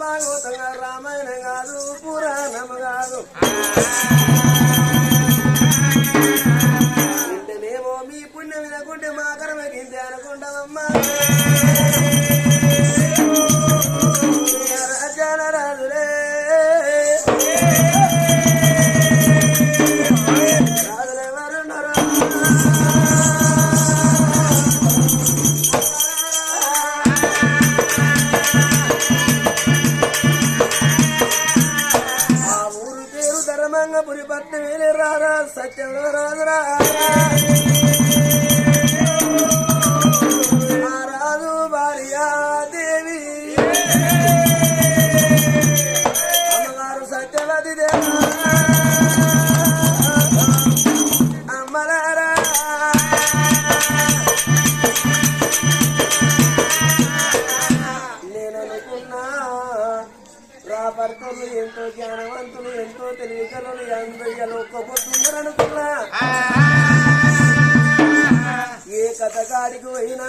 Bhagavatam కాదు రామాయణం కాదు పురాణం కాదు. ఇంటనేమో మీ పుణ్యం వినకుంటే మా కర్మ గింతే అనుకుంటామమ్మా ఎవరు సత్యం వర్కర్లు ఎంతో జ్ఞానవంతులు ఎంతో తెలివితలు అందరూ ఒక్కపోతున్నారనుకున్నా ఏ కథ కాడికి పోయినా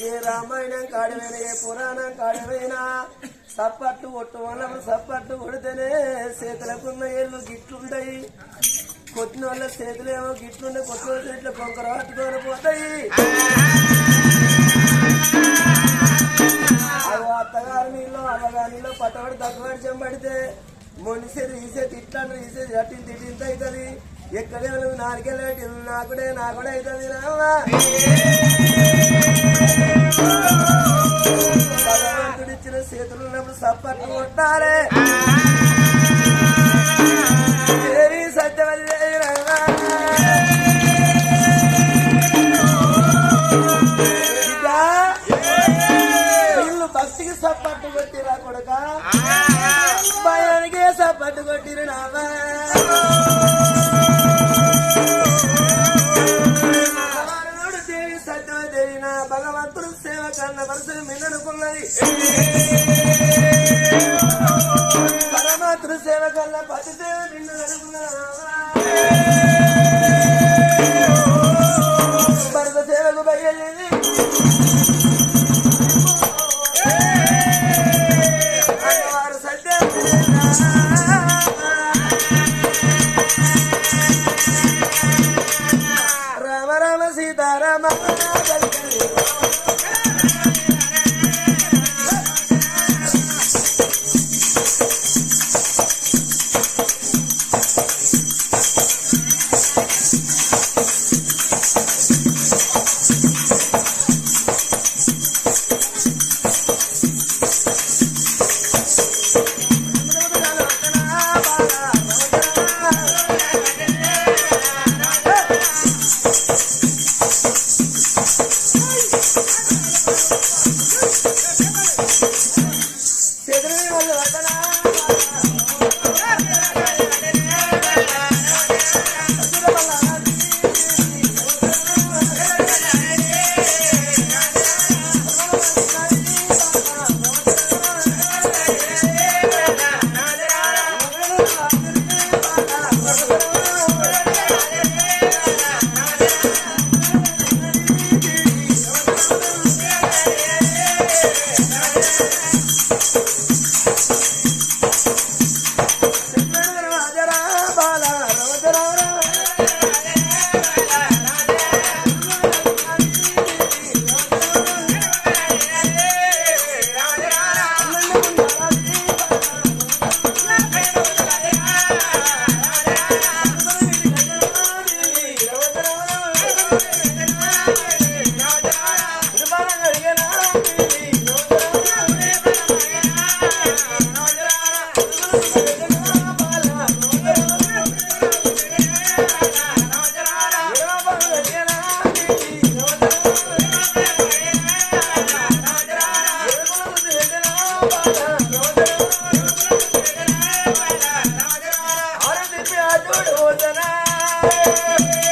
ఏ రామాయణం కాడిపోయినా ఏ పురాణం కాడిపోయినా సప్పట్టు కొట్టు వల్ల సప్పట్టు కొడితేనే చేతులకున్న ఏళ్ళు గిట్లుంటాయి కొట్టిన వాళ్ళ చేతులేమో గిట్లుండే కొట్టిన వాళ్ళ ఇట్లా కొంకర పట్టుకొని పోతాయి. అత్తగారి నీళ్ళు అమ్మగారు నీళ్ళు పట్టబడి తక్కువడి చెంబడితే మొండిసేది ఈసేది తిట్టాను ఈసేది అట్టి తిట్టింత అవుతుంది. ఎక్కడే నువ్వు నాలుగేళ్ళటి నాకుడే నాకుడే అవుతుంది రావా భగవంతుడిచ్చిన చేతులు ఉన్నప్పుడు సప్పట్లు కొట్టాలే. Yeah.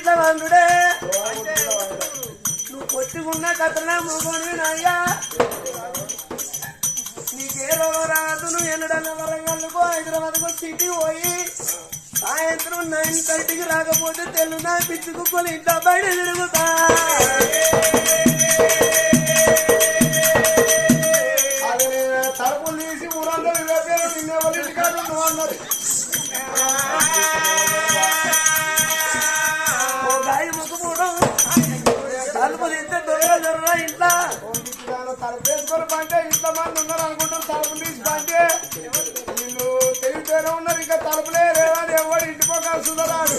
గిట్ల వండుడే నువ్వు పొత్తికున్న కథలా మొగోని నీకే రోగం రాదు నువ్వు ఎన్నడన్నా వరంగల్కు హైదరాబాద్కు సిటీ పోయి సాయంత్రం నైన్ థర్టీకి రాకపోతే తెలుగు పిచ్చి కుక్కలు ఇంట్లో బయట తిరుగుతా. తలుపులు తీసి ఊరందరూ నిన్నే వాళ్ళ ఇంటికాడు నువ్వు తింటే దొరగా దొరగా ఇంట్లో. తలపేసుకొని పంటే ఇంట్లో మంది ఉన్నారు అనుకుంటారు తలుపులు తీసి పంటే వీళ్ళు తెలివితేనే ఉన్నారు ఇంకా తలుపులే రేవాడు ఎవడు ఇంటిపోకాల్సి ఉన్నాడు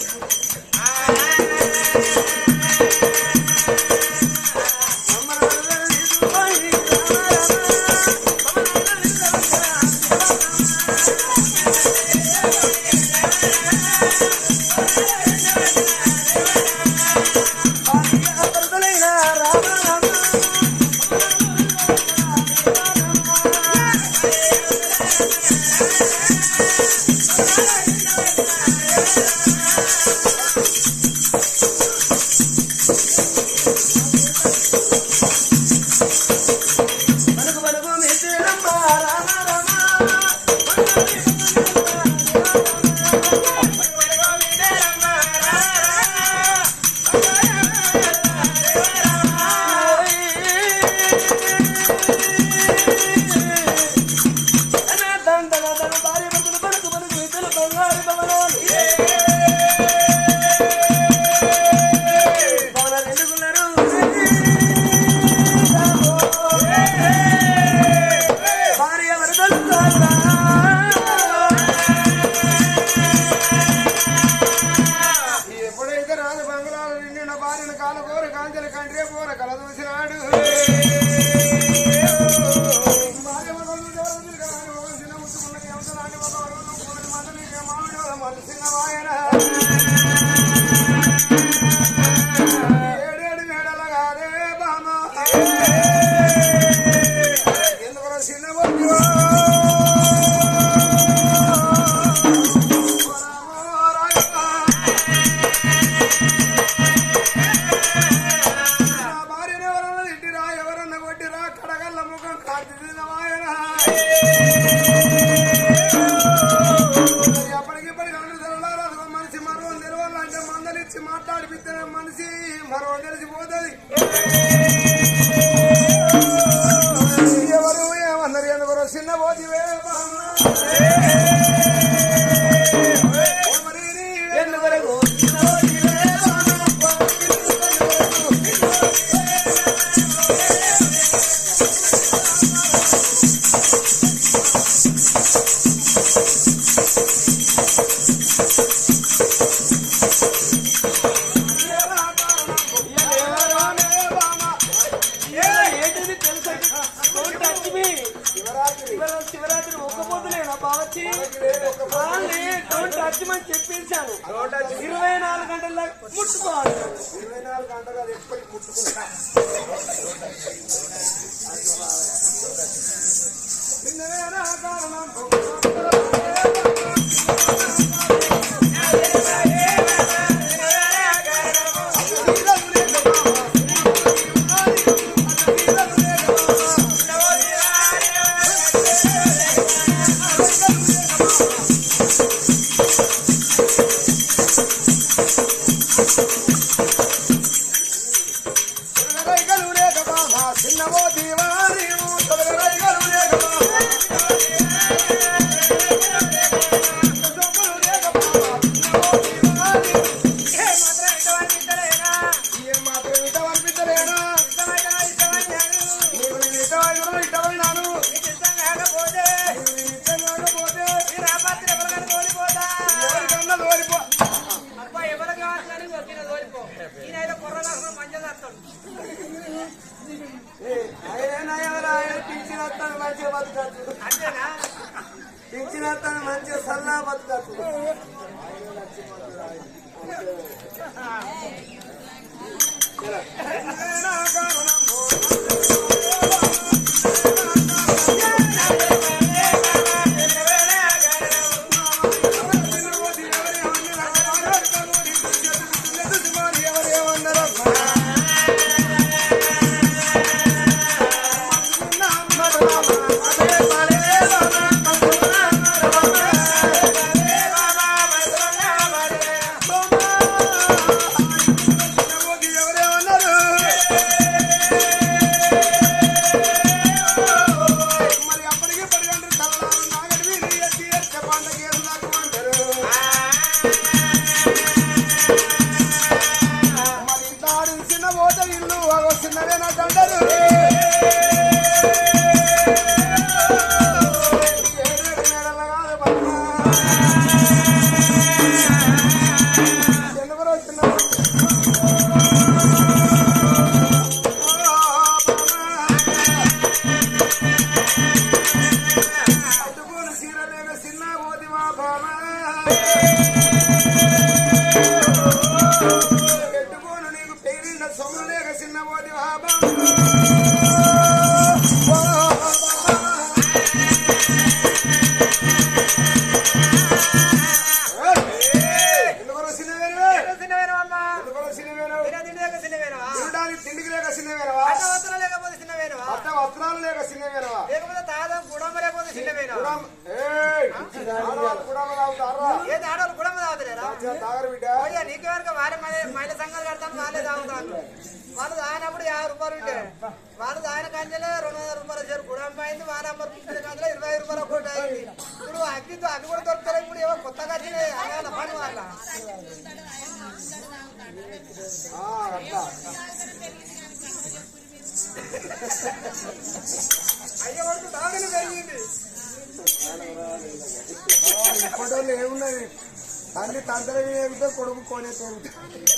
బావచ్చి. డోంట్ టచ్ అని చెప్పించాను ఇరవై నాలుగు గంటల ముట్టుకోవాలి. ఇరవై నాలుగు గంటలు ఎప్పటికి ముట్టుకుంటా. ohne den.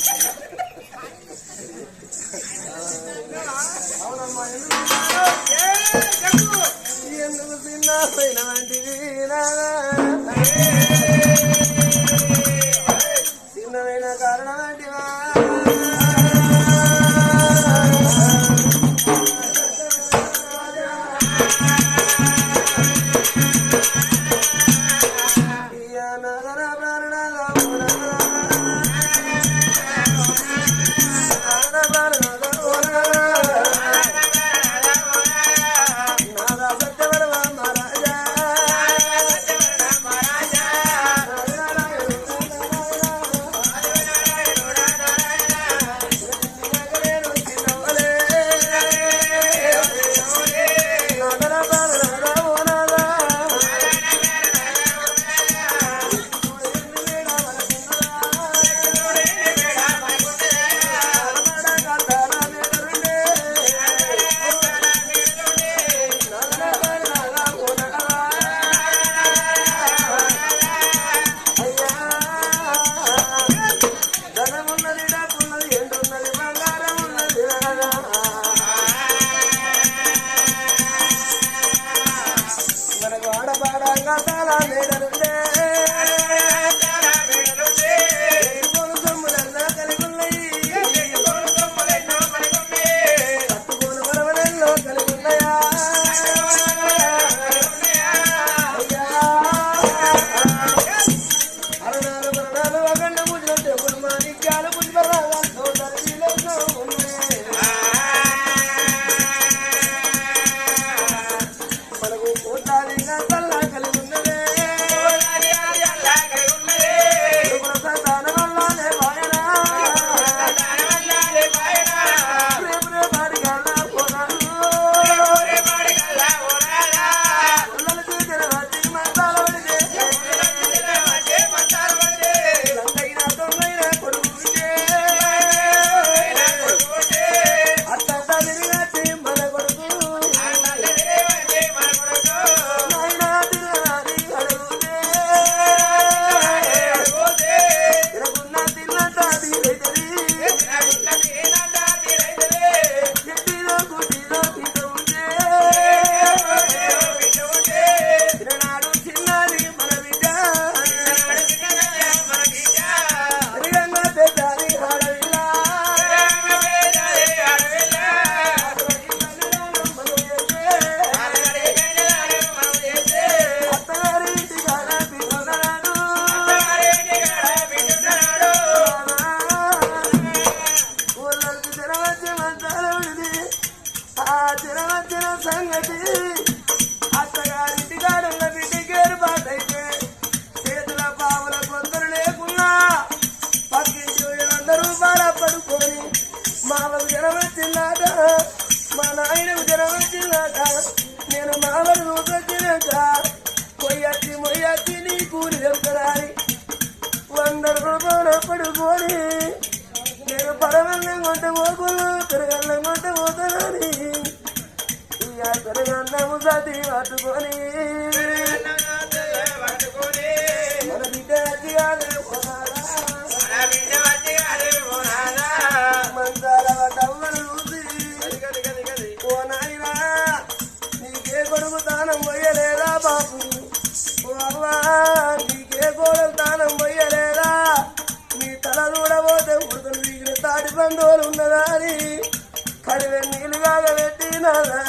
నాదా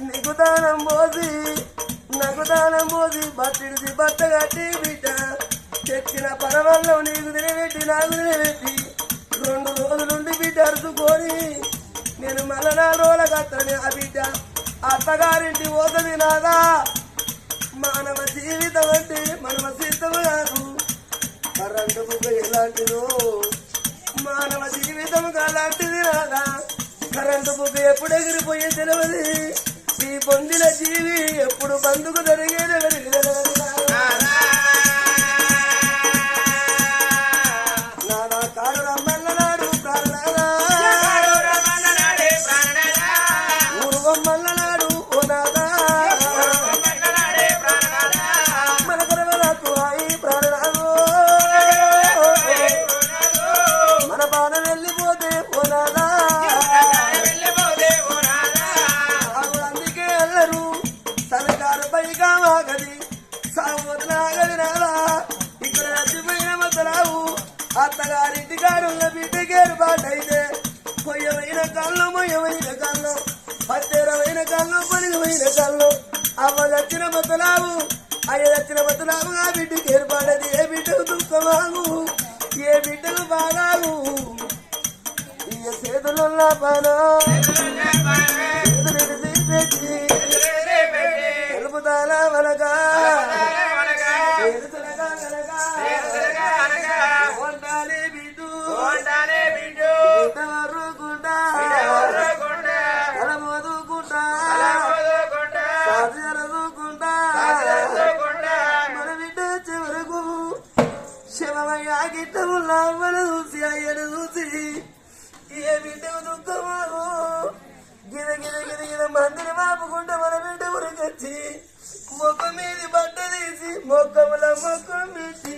నీకు దానం పోసి నాకు దానం పోసి బట్టిడిసి బట్ట కట్టి బిడ్డ. చెక్కిన పరవాళ్ళం నీకు తినబెట్టి నాకు తినబెట్టి రెండు రోజులుండి బిడ్డ అరుచుకొని నేను మళ్ళా నాలుగు రోజులకు అత్తని ఆ బిడ్డ. అత్తగారింటి పోతుంది నాదా? మానవ జీవితం అంటే మనమ సిద్ధం కాదు. కరెంటు ఎలాంటిదో మానవ జీవితం అలాంటిది నాదా? కరెంటు బుక్ ఎప్పుడు ఎగిరిపోయే తెలియదు ఈ పొందిన జీవి ఎప్పుడు బంధుకు జరిగే वतन की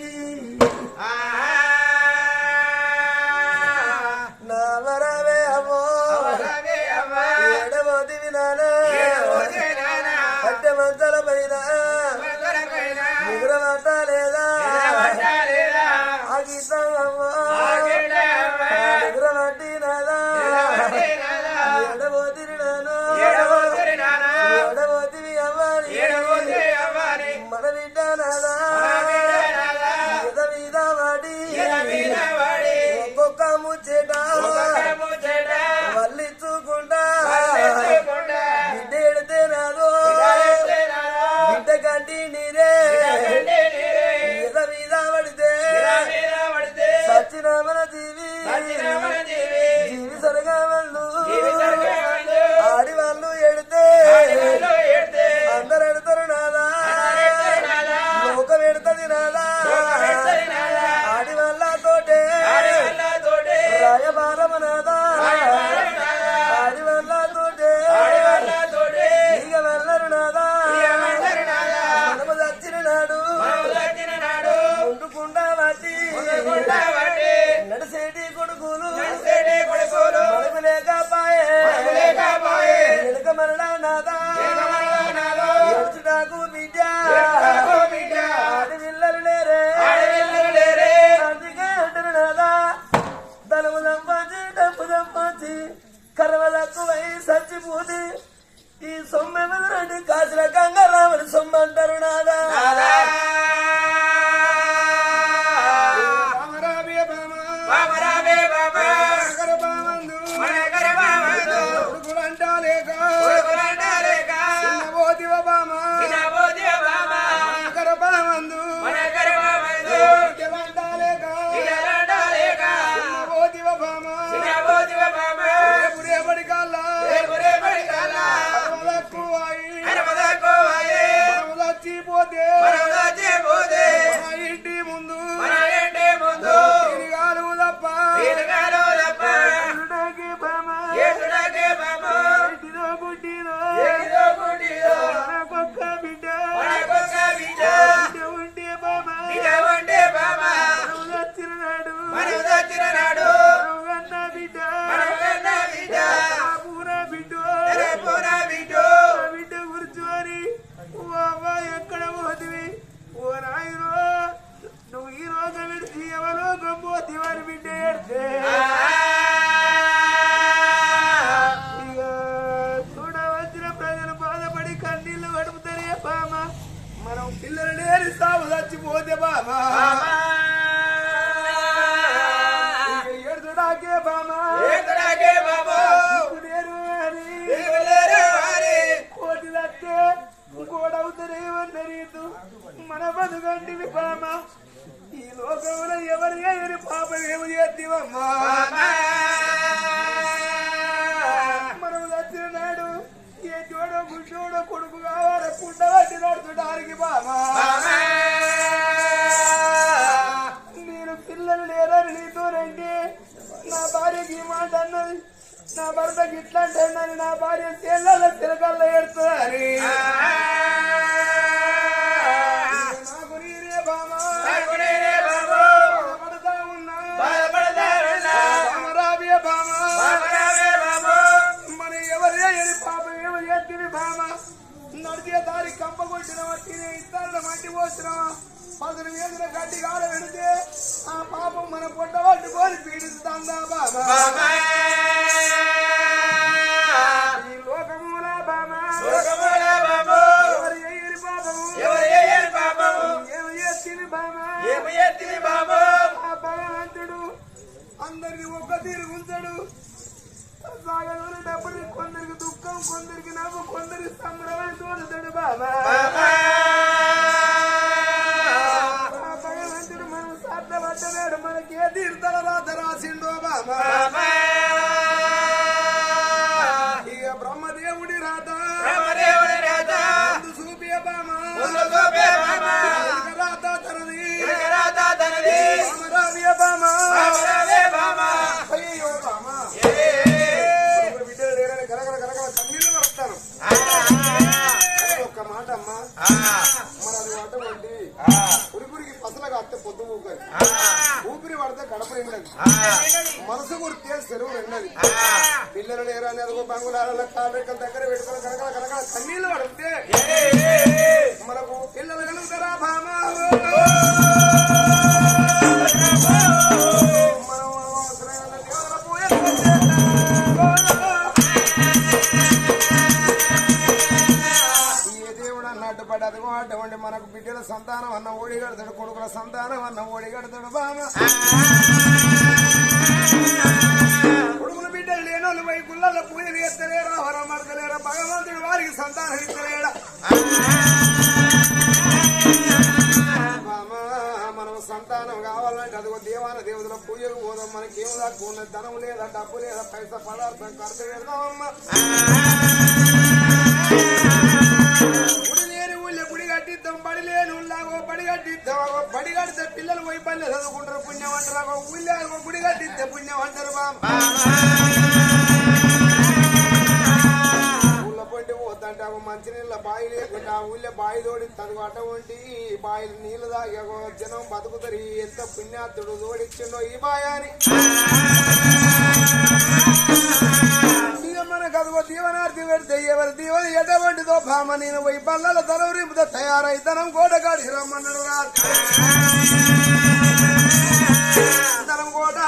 అలాంటిది పామ ఈ లోకంలో ఎవరి ఎవరి పాపం ఏమి చేద్దామమ్మా? మనం వచ్చిన నాడు ఏ జోడో గుడ్డోడో కొడుకు కావాలి? పుట్ట పట్టి నడుచుడానికి పామ నేను పిల్లలు లేరని నీతోనంటే నా భార్యకి ఈ మాట అన్నది. నా భర్తకి ఇట్లా అంటే నా భార్య తెల్ల తిరగల్ల ఎడుతుందని కొట్టిన వట్టిని ఇతరుల మట్టి పోసినవా పదును వేసిన గడ్డి కాడ పెడితే ఆ పాపం మన పొట్ట పట్టుకొని పీడిస్తుందా బాబా? ఈ లోకముల భగవంతుడు అందరిని ఒక్క తీరు ఉంచడు. సాగరంలో డబ్బులు కొందరికి దుఃఖం కొందరికి నవ్వు కొందరికి సంబరమని తోలుతాడు బాబా. భగవంతుడు మనం సాధ్య పడ్డనాడు మనకి ఏ తీర్థల రాత రాసిండో బాబా. ఇక బ్రహ్మదేవుడి రాత. ముందు చూపియ బామా. రాత తనది. రామరావియ బామా. ఊకది ఊపిరి పడితే కడప నిండది. మనసు గుర్తే సెలవు నిండది. పిల్లలు లేరని అదిగో బంగుళాల కాళ్ళెక్కల దగ్గర పెట్టుకుని కనకల కనకల కన్నీళ్ళు పడితే మనకు పిల్లలు కలుగుతారా బామా? అన్నట్టు అటువంటి మనకు బిడ్డల సంతానం అన్న ఓడిగడతాడు కొడుకుల సంతానం అన్న ఓడిగడతాడు బామ కొడుకుల బిడ్డలు లేనోళ్ళు పోయి గుళ్ళల్లో పూజలు ఎత్తలేరా వరం మడతలేరా భగవంతుడు వారికి సంతానం ఇస్తలేడా? మనం సంతానం కావాలంటే అదిగో దేవాన దేవుదుల పూజలు పోదాం మనకేం దాకా ఉన్నది ధనం లేదా డబ్బు లేదా పైసా పదార్థం ఖర్చు పెడదామమ్మా గుడి బడి లేని ఉల్లాగో బడి కట్టిద్దాం బడి కడితే పిల్లలు పోయి పల్లె చదువుకుంటారు. పుణ్యం అంటారు అగో. ఊళ్ళో గుడి కట్టిస్తే పుణ్యం అంటారు ఊళ్ళో పొంటి పోతుంటే మంచినీళ్ళ బావి లేకుండా ఊళ్ళో బావి తోడి తనకు అటువంటి బావి నీళ్ళు తాగి జనం బతుకుతారు. ఈ ఎంత పుణ్యాత్తుడు తోడిచ్చిండో ఈ బాయాని. మన కదవ దీవనార్థి పెడితే ఎవరి దీవన ఎటువంటిదో భామ నేను పోయి పల్లల తలవరింపుతో తయారై తనం రమ్మన్నాడు రాతనం కోట